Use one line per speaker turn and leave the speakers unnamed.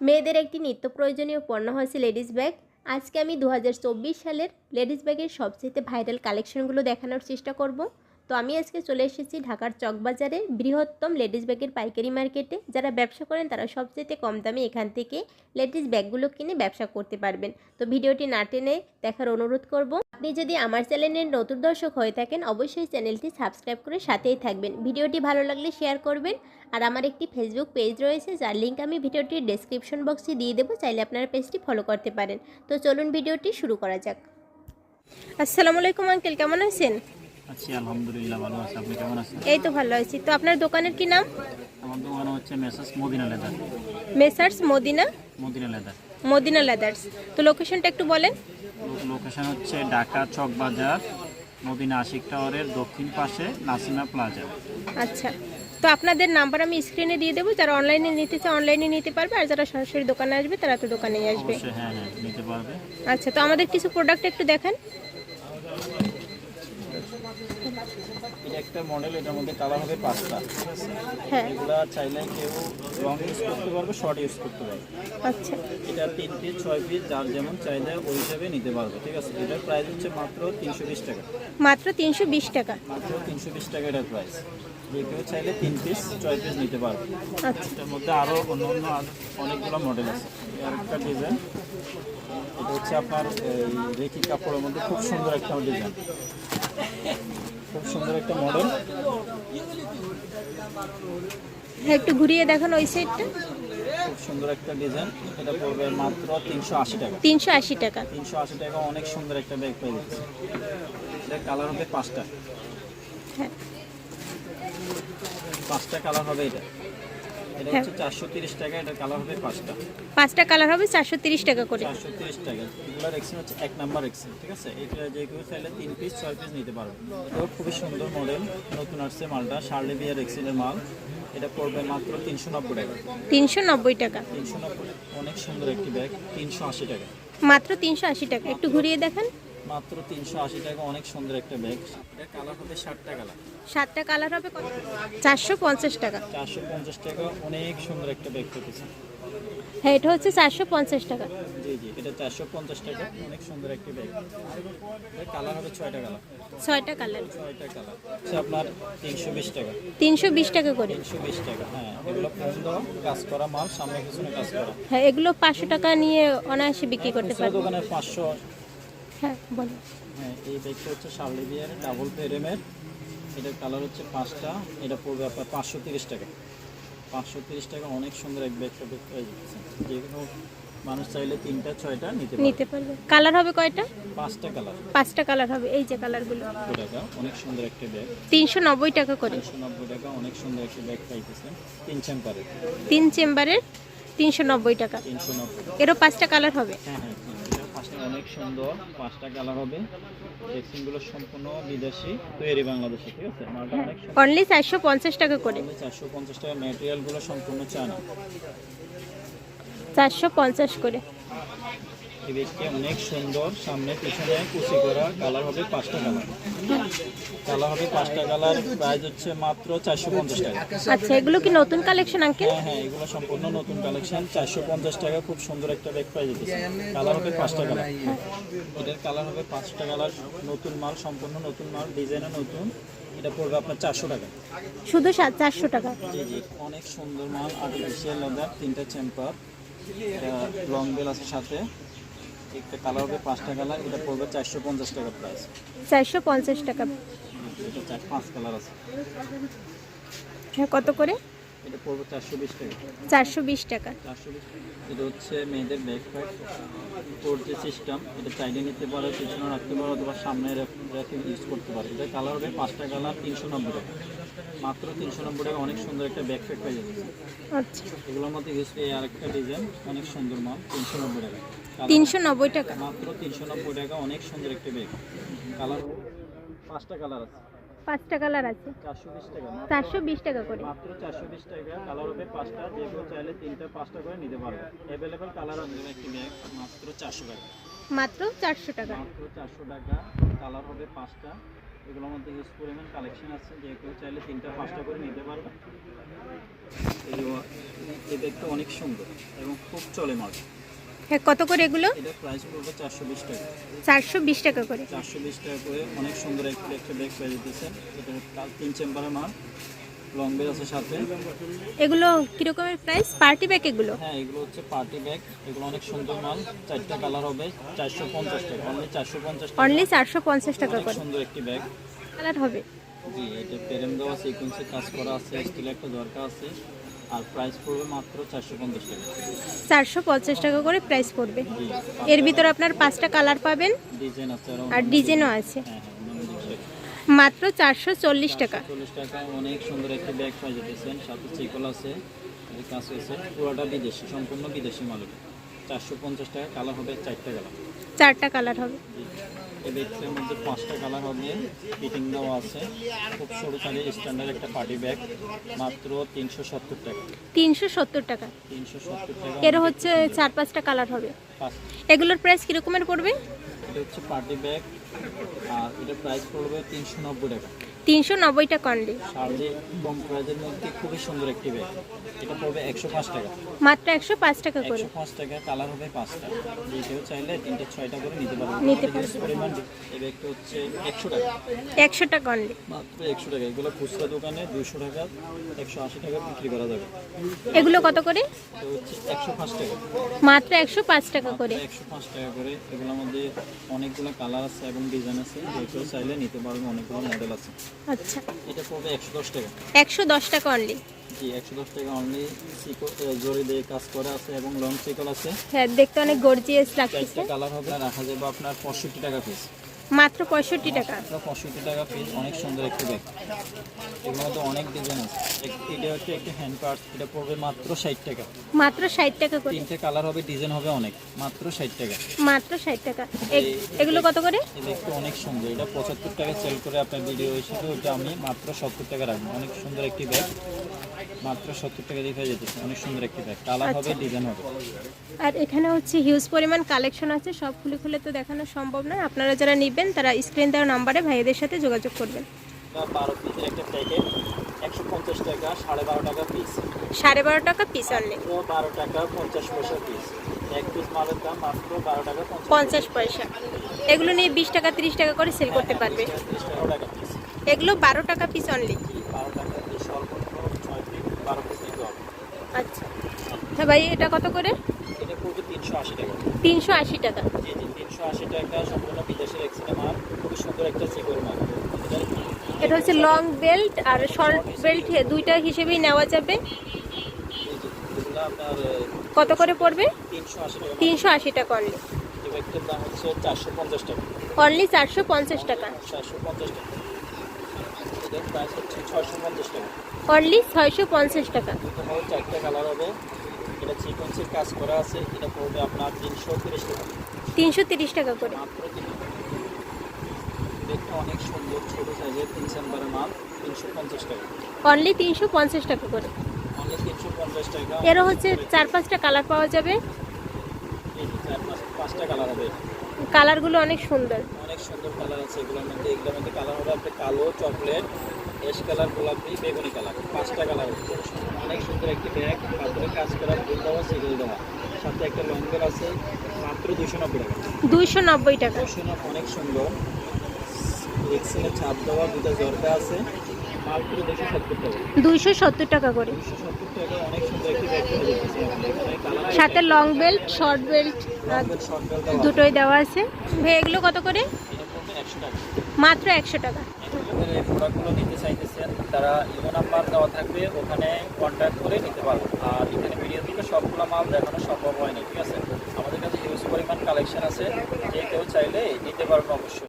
মেয়েদের একটি নিত্য প্রয়োজনীয় পণ্য হয়েছে লেডিস ব্যাগ। আজকে আমি দু হাজার চব্বিশ সালের লেডিস ব্যাগের সবচেয়ে ভাইরাল কালেকশনগুলো দেখানোর চেষ্টা করব। তো আমি আজকে চলে এসেছি ঢাকার চকবাজারে বৃহত্তম লেডিস ব্যাগের পাইকারি মার্কেটে। যারা ব্যবসা করেন, তারা সবচেয়ে কম দামে এখান থেকে লেডিস ব্যাগগুলো কিনে ব্যবসা করতে পারবেন। তো ভিডিওটি না টেনে দেখার অনুরোধ করব। আপনি যদি আমার চ্যানেলের নতুন দর্শক হয়ে থাকেন, অবশ্যই চ্যানেলটি সাবস্ক্রাইব করে সাথেই থাকবেন। ভিডিওটি ভালো লাগলে শেয়ার করবেন। আর আমার একটি ফেসবুক পেজ রয়েছে, যার লিঙ্ক আমি ভিডিওটির ডেসক্রিপশন বক্সে দিয়ে দেবো। চাইলে আপনারা পেজটি ফলো করতে পারেন। তো চলুন ভিডিওটি শুরু করা যাক। আসসালামু আলাইকুম, আঙ্কেল। কেমন আছেন?
আছি আলহামদুলিল্লাহ ভালো আছি। আপনি কেমন আছেন?
এই তো ভালো আছি। তো আপনার দোকানের কি নাম?
আমার দোকান হচ্ছে Messrs Madina leather
Messrs Madina
Madina leather
Madina leathers তো লোকেশনটা একটু বলেন।
লোকেশন হচ্ছে ঢাকা চক বাজার মদিনা আশিক টাওয়ারের দক্ষিণ পাশে নাসিমা প্লাজা।
আচ্ছা। তো আপনাদের নাম্বার আমি স্ক্রিনে দিয়ে দেবো। যারা অনলাইনে নিতে চায় অনলাইনে নিতে পারবে। আর যারা সরাসরি দোকানে আসবে তারা তো দোকানেই আসবে।
হ্যাঁ হ্যাঁ নিতে পারবে।
আচ্ছা তো আমাদের কিছু প্রোডাক্ট একটু দেখান।
এটা একটা মডেল এটার মধ্যে কালার হবে পাঁচটা।
হ্যাঁ।
এগুলা চাইলে কেউ লং ইউজ করতে পারবে শর্ট ইউজ করতে পারবে।
আচ্ছা।
এটা তিন পিস ছয় পিস যার যেমন চাইলে ওই হিসাবে নিতে পারবে ঠিক আছে? এটার প্রাইস হচ্ছে মাত্র তিনশো বিশ টাকা।
মাত্র তিনশো বিশ টাকা।
মাত্র তিনশো বিশ টাকা এটার প্রাইস যে কেউ চাইলে তিন পিস ছয় পিস নিতে পারবে।
আচ্ছা।
এটার মধ্যে আরও অন্য অন্য অনেকগুলো মডেল আছে। এই আরেকটা ডিজাইন এটা হচ্ছে আপনার রেখি কাপড়ের মধ্যে খুব সুন্দর একটা ডিজাইন খুব সুন্দর একটা মডেল
হ্যাঁ একটু ঘুরিয়ে দেখান ওই সাইডটা
খুব সুন্দর একটা ডিজাইন এটা পড়বে মাত্র তিনশো আশি টাকা।
তিনশো আশি টাকা।
তিনশো আশি টাকা অনেক সুন্দর একটা ব্যাগ পেয়ে দিচ্ছে এটা কালার হবে পাঁচটা।
হ্যাঁ।
পাঁচটা কালার হবে এটা। এটা
হ্যাঁ।
হচ্ছে চারশো তিরিশ টাকা এটা কালার হবে পাঁচটা।
পাঁচটা কালার হবে চারশো তিরিশ টাকা করে।
চারশো তিরিশ টাকা। এগুলোর হচ্ছে এক নাম্বার এক্সেন ঠিক আছে? এটা যে কেউ চাইলে তিন পিস ছয় পিস নিতে পারবে। এটাও খুবই সুন্দর মডেল নতুন আসছে মালটা শার্লি বিয়ার এক্সেনের মাল। এটা পড়বে মাত্র তিনশো নব্বই টাকা।
তিনশো নব্বই টাকা।
তিনশো নব্বই অনেক সুন্দর একটি ব্যাগ তিনশো আশি টাকা।
মাত্র তিনশো আশি টাকা। একটু ঘুরিয়ে দেখান।
মাত্র তিনশো আশি টাকা অনেক সুন্দর একটা ব্যাগ এটা কালার হবে ষাটটা কালার
সাতটা কালার হবে কত? চারশো পঞ্চাশ টাকা।
চারশো পঞ্চাশ টাকা অনেক সুন্দর একটা ব্যাগ পেতেছে।
হ্যাঁ এটা হচ্ছে চারশো পঞ্চাশ টাকা।
জি জি এটা চারশো পঞ্চাশ টাকা অনেক সুন্দর একটি ব্যাগ কালার হবে ছয়টা কালার
ছয়টা কালার
ছয়টা কালার হচ্ছে আপনার তিনশো বিশ টাকা।
তিনশো বিশ টাকা করে।
তিনশো বিশ টাকা হ্যাঁ এগুলো পছন্দ কাজ করা মাল সামনে পিছনে কাজ করা।
হ্যাঁ এগুলো পাঁচশো টাকা নিয়ে অনায়াসে বিক্রি করতে
খুচরা
পারবে।
দোকানে পাঁচশো
হ্যাঁ বলো।
হ্যাঁ এই ব্যাগটা হচ্ছে শার্লি বিয়ার ডাবল পেরেমের এটার কালার হচ্ছে পাঁচটা। এটা পড়বে আপনার পাঁচশো তিরিশ টাকা। পাঁচশো তিরিশ টাকা অনেক সুন্দর এক ব্যাগটা যাচ্ছে যে কোনো মানুষ চাইলে তিনটা ছয়টা নিতে
নিতে পারবে। কালার হবে কয়টা?
পাঁচটা কালার
পাঁচটা কালার হবে। এই যে কালারগুলো
টাকা অনেক সুন্দর একটা ব্যাগ
তিনশো নব্বই টাকা করে।
তিনশো নব্বই টাকা অনেক সুন্দর একটা ব্যাগ পাইতেছেন। তিন চেম্পারের
তিন চেম্বারের তিনশো নব্বই টাকা।
তিনশো নব্বই।
এরও পাঁচটা কালার হবে।
হ্যাঁ হ্যাঁ অনেক সুন্দর পাঁচটা কালার হবে। ভ্যাকসিনগুলো সম্পূর্ণ বিদেশি তৈরি বাংলাদেশে ঠিক আছে? মালটা অনেক
অনলি চারশো পঞ্চাশ টাকা করে।
চারশো পঞ্চাশ টাকা ম্যাটেরিয়ালগুলো সম্পূর্ণ চানা
চারশো পঞ্চাশ করে।
এই ব্যাগটি অনেক সুন্দর সামনে পিছনে কুচি করা কালার হবে পাঁচটা কালার। কালার হবে পাঁচটা কালার প্রাইস হচ্ছে মাত্র চারশো পঞ্চাশ টাকা।
আচ্ছা এগুলো কি নতুন কালেকশন আঙ্কেল?
হ্যাঁ হ্যাঁ এগুলো সম্পূর্ণ নতুন কালেকশন চারশো পঞ্চাশ টাকা খুব সুন্দর একটা ব্যাগ পাই যেতেছে কালার হবে পাঁচটা কালার। এটার কালার হবে পাঁচটা কালার নতুন মাল সম্পূর্ণ নতুন মাল ডিজাইনও নতুন। এটা পড়বে আপনার চারশো টাকা।
শুধু চারশো টাকা?
জি জি অনেক সুন্দর মাল আর্টিফিশিয়াল লেদার তিনটা চেম্পার লং বেল আছে সাথে। একটা কালার হবে পাঁচটা কালার এটা পড়বে চারশো পঞ্চাশ টাকা প্রাইস
চারশো পঞ্চাশ টাকা।
এটা চার পাঁচ কালার আছে।
হ্যাঁ কত করে?
এটা পড়বে চারশো বিশ টাকা।
চারশো বিশ টাকা।
চারশো বিশ এটা হচ্ছে মেয়েদের ব্যাক প্যাক ফোর যে সিস্টেম এটা চাইলে নিতে পারে পিছনে রাখতে পারে অথবা সামনে রেখে ইউজ করতে পারে। এটা কালার হবে পাঁচটা কালার তিনশো নব্বই টাকা। মাত্র তিনশো নব্বই টাকা অনেক সুন্দর একটা ব্যাক প্যাক পেয়ে যাচ্ছে।
আচ্ছা।
এগুলোর মধ্যে ইউজ পেয়ে আরেকটা ডিজাইন অনেক সুন্দর মাল তিনশো নব্বই টাকা। কালার
তিনশো নব্বই টাকা।
মাত্র তিনশো নব্বই টাকা অনেক সুন্দর একটা ব্যাগ কালার পাঁচটা কালার আছে।
পাঁচটা কালার আছে।
চারশো বিশ টাকা
করে।
মাত্র চারশো বিশ টাকা কালার হবে পাঁচটা যে কেউ চাইলে তিনটা পাঁচটা করে নিতে পারবে। অ্যাভেলেবেল কালার আছে একটি ব্যাগ মাত্র চারশো টাকা।
মাত্র চারশো টাকা।
মাত্র চারশো টাকা কালার হবে পাঁচটা। এগুলোর মধ্যে হিউজ পরিমাণ কালেকশন আছে যে কেউ চাইলে তিনটা পাঁচটা করে নিতে পারবে। এই ব্যাগটা অনেক সুন্দর এবং খুব চলে মাল।
হ্যাঁ কত করে এগুলো?
এটা প্রাইস পড়বে চারশো বিশ টাকা।
চারশো বিশ টাকা করে।
চারশো বিশ টাকা করে অনেক সুন্দর একটা একটা ব্যাগ পেয়ে যেতেছে। এটা তিন চেম্বারের মাল লং ব্যাগ আছে সাথে।
এগুলো কীরকমের প্রাইস পার্টি ব্যাগ এগুলো?
হ্যাঁ এগুলো হচ্ছে পার্টি ব্যাগ এগুলো অনেক সুন্দর মাল চারটা কালার হবে চারশো পঞ্চাশ টাকা অনলি চারশো পঞ্চাশ টাকা।
অনলি চারশো পঞ্চাশ টাকা করে।
সুন্দর একটি ব্যাগ
কালার হবে।
জি এটা পেরেম দেওয়া সিকোয়েন্সে কাজ করা আছে স্টিল একটা দরকার আছে। আর প্রাইস পড়বে মাত্র চারশো পঞ্চাশ টাকা।
চারশো পঞ্চাশ টাকা করে প্রাইস পড়বে। এর ভিতর আপনার পাঁচটা কালার পাবেন।
ডিজাইন আছে আর
ডিজাইনও আছে।
হ্যাঁ হ্যাঁ।
মাত্র চারশো চল্লিশ টাকা।
চল্লিশ টাকা অনেক সুন্দর একটি ব্যাগ পাই যেতেছেন সাথে চিকল আছে কাজ হয়েছে পুরোটা বিদেশি সম্পূর্ণ বিদেশি মাল এটা চারশো পঞ্চাশ টাকা কালার হবে চারটা কালার
চারটা কালার হবে।
জি এই ব্যাগটার মধ্যে পাঁচটা কালার হবে। ফিটিং দেওয়া আছে। খুব সরু স্ট্যান্ডার্ড একটা পার্টি ব্যাগ মাত্র তিনশো সত্তর টাকা।
তিনশো সত্তর টাকা।
তিনশো সত্তর টাকা।
এর হচ্ছে চার পাঁচটা কালার হবে। এগুলোর প্রাইস কীরকমের পড়বে?
এটা হচ্ছে পার্টি ব্যাগ আর এটার প্রাইস পড়বে তিনশো নব্বই টাকা।
তিনশো নব্বই টাকা অনলি
কম প্রাইজের মধ্যে খুবই সুন্দর একটি ব্যাগ এটা পড়বে একশো পাঁচ টাকা।
মাত্র একশো পাঁচ টাকা করে।
একশো পাঁচ টাকা কালার হবে পাঁচটা। কেউ চাইলে তিনটে ছয়টা করে নিতে পারবে
নিতে পারবে।
পরিমাণ এই ব্যাগটা হচ্ছে একশো টাকা।
একশো টাকা অনলি
মাত্র একশো টাকা। এগুলো খুচরা দোকানে দুশো টাকা একশো আশি টাকা বিক্রি করা যাবে।
এগুলো কত করে?
একশো পাঁচ টাকা।
মাত্র একশো পাঁচ টাকা করে।
একশো পাঁচ টাকা করে। এগুলোর মধ্যে অনেকগুলো কালার আছে এবং ডিজাইন আছে। কেউ চাইলে নিতে পারবে অনেকগুলো মডেল আছে।
আচ্ছা।
এটা পড়বে একশো দশ টাকা।
একশো দশ টাকা অনলি
জি একশো দশ টাকা অনলি জরি দিয়ে কাজ করা আছে এবং লং সিকল আছে।
হ্যাঁ দেখতে অনেক গর্জিয়াস
লাগছে কালার হবে রাখা যাবে আপনার পঁয়ষট্টি টাকা পিস
মাত্র পঁয়ষট্টি টাকা।
পঁয়ষট্টি টাকা পিস অনেক সুন্দর একটি ব্যাগ এর মধ্যে অনেক ডিজাইন আছে। এটা হচ্ছে একটি হ্যান্ড পার্ট এটা পড়বে মাত্র ষাট টাকা।
মাত্র ষাট টাকা করে।
তিনটে কালার হবে ডিজাইন হবে অনেক। মাত্র ষাট টাকা।
মাত্র ষাট টাকা। এগুলো কত করে?
ব্যাগটা অনেক সুন্দর। এটা পঁচাত্তর টাকা সেল করে আপনার ভিডিও হিসেবে ওটা আমি মাত্র সত্তর টাকা রাখব। অনেক সুন্দর একটি ব্যাগ মাত্র সত্তর টাকা দিয়ে যেতেছে। অনেক সুন্দর একটি ব্যাগ কালার হবে ডিজাইন হবে।
আর এখানে হচ্ছে হিউজ পরিমাণ কালেকশন আছে। সব খুলে খুলে তো দেখানো সম্ভব নয়। আপনারা যারা নেবেন তারা স্ক্রিন দেওয়ার নাম্বারে ভাইদের সাথে যোগাযোগ করবেন।
বারো পিসের একটা প্যাকেট একশো পঞ্চাশ টাকা সাড়ে বারো টাকা পিস
সাড়ে বারো টাকা পিস অনলি
বারো টাকা পঞ্চাশ পয়সা পিস এক পিস মালের দাম মাত্র বারো টাকা পঞ্চাশ
পয়সা। এগুলো নিয়ে বিশ টাকা তিরিশ টাকা করে সেল করতে পারবে।
ত্রিশ টাকা টাকা পিস
এগুলো বারো টাকা পিস অনলি
বারো টাকা পিস সর্বনিম্ন ছয় পিস বারো পিস নিতে হবে
আচ্ছা হ্যাঁ ভাই এটা কত করে?
এটা পড়বে টাকা।
তিনশো আশি টাকা।
জি জি তিনশো আশি টাকা সম্পূর্ণ বিদেশের এক্সিডে মাল খুবই সুন্দর একটা মাল। এটা
হচ্ছে লং বেল্ট আর শর্ট বেল্ট দুইটা হিসেবেই নেওয়া যাবে। কত করে পড়বে?
তিনশো আশি টাকা।
অনলি অনলি চারশো পঞ্চাশ টাকা। অনলি ছয়শো পঞ্চাশ টাকা।
এটা সিকোয়েন্সের কাজ করা আছে এটা পড়বে আপনার তিনশো তিরিশ টাকা।
তিনশো তিরিশ টাকা করে।
মাত্র দেখতে অনেক সুন্দর ছোট সাইজের তিন চেম্বারের মাল তিনশো পঞ্চাশ টাকা।
অনলি তিনশো পঞ্চাশ টাকা করে।
অনলি তিনশো পঞ্চাশ টাকা।
এরও হচ্ছে চার পাঁচটা কালার পাওয়া যাবে।
চার পাঁচটা কালার হবে।
কালারগুলো অনেক সুন্দর।
অনেক সুন্দর কালার আছে এগুলোর মধ্যে। এগুলোর মধ্যে কালার হবে আপনার কালো চকলেট এস কালার গোলাপি বেগুনি কালার পাঁচটা কালার হবে। অনেক সুন্দর একটি ব্যাগ। তারপরে কাজ করা ফুল দেওয়া সিগল দেওয়া। সাথে একটা লঙ্গের আছে মাত্র দুশো নব্বই টাকা।
দুইশো নব্বই টাকা।
দুশো অনেক সুন্দর। এক্সেলের ছাপ দেওয়া দুটো জর্দা আছে মাত্র দুশো সত্তর টাকা।
দুইশো সত্তর টাকা করে।
দুশো সত্তর টাকা অনেক সুন্দর একটি ব্যাগ
সাথে long belt short belt
short belt দেওয়া
দুটোই দেওয়া আছে। ভাই এগুলো কত করে?
একশো টাকা।
মাত্র একশো টাকা।
আপনাদের এই প্রোডাক্টগুলো নিতে চাইতেছেন তারা ইমো নাম্বার দেওয়া থাকবে, ওখানে কন্ট্যাক্ট করে নিতে পারবে। আর এখানে ভিডিও থেকে সবগুলো মাল দেখানো সম্ভব হয়নি, ঠিক আছে? আমাদের কাছে হিউজ পরিমাণ কালেকশন আছে, যে কেউ চাইলে নিতে পারবেন অবশ্যই।